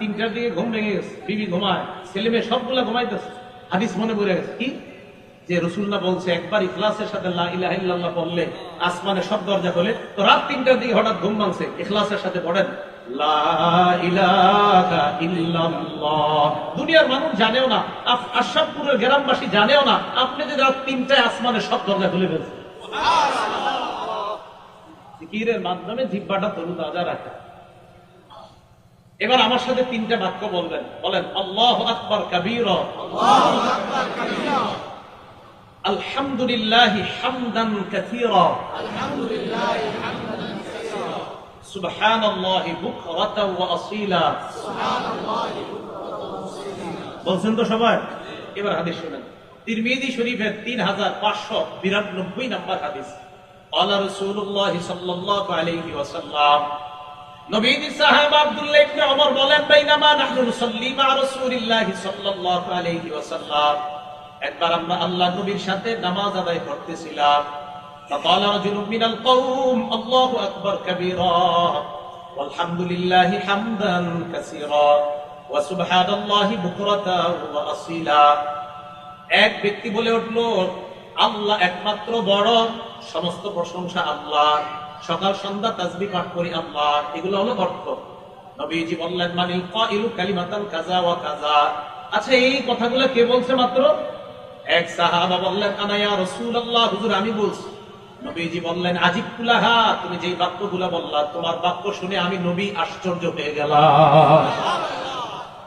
তিনটার দিকে ঘুম ভেঙে গেছে বিবি ঘুমায় ছেলে মেয়ে সবগুলা ঘুমাইতেছে। হাদিস মনে পড়ে গেছে কি? যে রসুল্লাহ বলছে একবার ইখলাসের সাথে লা ইলাহা ইল্লাল্লাহ পড়লে আসমানে সব দরজা খোলে। তো রাত তিনটার দিকে হঠাৎ ঘুম ভাঙছে ইখলাসের সাথে পড়েন। দুনিয়ার মানুষ জানেও না আশরাফপুরের গ্রামবাসী জানেও না আপনি যে রাত তিনটায় আসমানে সব দরজা খুলে ফেলছেন। জিকিরের মাধ্যমে জিব্বাটা তরু তাজা রাখা এবার আমার সাথে তিনটা বাক্য বলবেন বলেন আল্লাহ আকবর কবির আলহামদুলিল্লাহ হামদান কাসীরা سبحان الله بكرة وأصيلا বলছেন তো সবাই এবার হাদিস শুনেন তিরমিজি শরীফের তিন হাজার পাঁচশো বিরানব্বই নম্বর হাদিস আল্লাহ রসুল্লাহ সাল্লাল্লাহু আলাইহি ওয়াসাল্লাম নবীজি সাহেব আব্দুল্লাহ ইবনে ওমর বলেন বাইনামা নাহনু নুসাল্লি মা রাসূলিল্লাহি সাল্লাল্লাহু আলাইহি ওয়াসাল্লাম একবার আমরা আল্লাহ নবীর সাথে নামাজ আদায় করতেছিলাম فقال رجل من القوم الله أكبر كبيرا والحمد لله حمدا كثيرا وسبحان الله بكرة وأصيلا এক ব্যক্তি বলে উঠল আল্লাহ একমাত্র বড় সমস্ত প্রশংসা আল্লাহ সকাল সন্ধ্যা তাজবি পাঠ করি আল্লাহ, এগুলো হলো অর্থ। নবীজি বললেন, মানিল কাইলু কালিমাতান কাজা ওয়া কাজা। আচ্ছা এই কথাগুলো কে বলছে মাত্র? এক সাহাবা বললেন আনায়া রাসূলুল্লাহ, হুজুর, আমি বলছি। নবীজি বললেন, আজিব কুলাহা, তুমি যেই বাক্যগুলো বললা, তোমার বাক্য শুনে আমি নবী আশ্চর্য হয়ে গেলাম।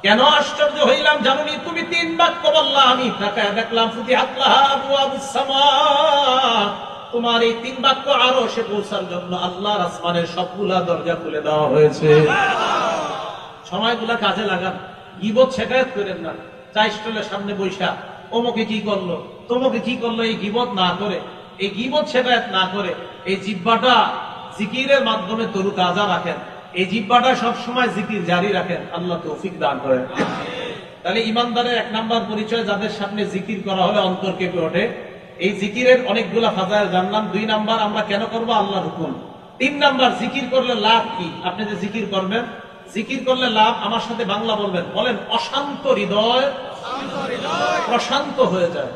কেন আশ্চর্য হইলাম জানুনি? তুমি তিন বাক্য বললা, আমি তাকায় দেখলাম ফুটি তোমার এই তিন বাক্য আরও সে পৌঁছার জন্য আল্লাহর আসমানের সবগুলা দরজা খুলে দেওয়া হয়েছে। সময়গুলা কাজে লাগান। গিবত শেখায়ত করেন না। চাই স্টলের সামনে বৈশা অমুকে কি করল? তোমাকে কি করল এই গিবত না করে? এই গিবত শেখায়ত না করে? এই জিব্বাটা জিকিরের মাধ্যমে তরু তাজা রাখেন। এই জিব্বাটা সব সময় জিকির জারি রাখেন। আল্লাহ তৌফিক দান করেন। তাহলে ইমানদারের এক নাম্বার পরিচয় যাদের সামনে জিকির করা হবে অন্তর কেঁপে ওঠে। এই জিকিরের অনেকগুলো ফাজায় জানলাম দুই নাম্বার আমরা কেন করব? আল্লাহ হুকুম। তিন নাম্বার, জিকির করলে লাভ কি? আপনি যে জিকির করবেন, জিকির করলে লাভ আমার সাথে বাংলা বলবেন। বলেন, অশান্ত হৃদয় প্রশান্ত হয়ে যায়।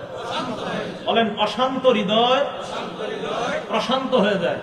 বলেন, অশান্ত হৃদয় প্রশান্ত হয়ে যায়।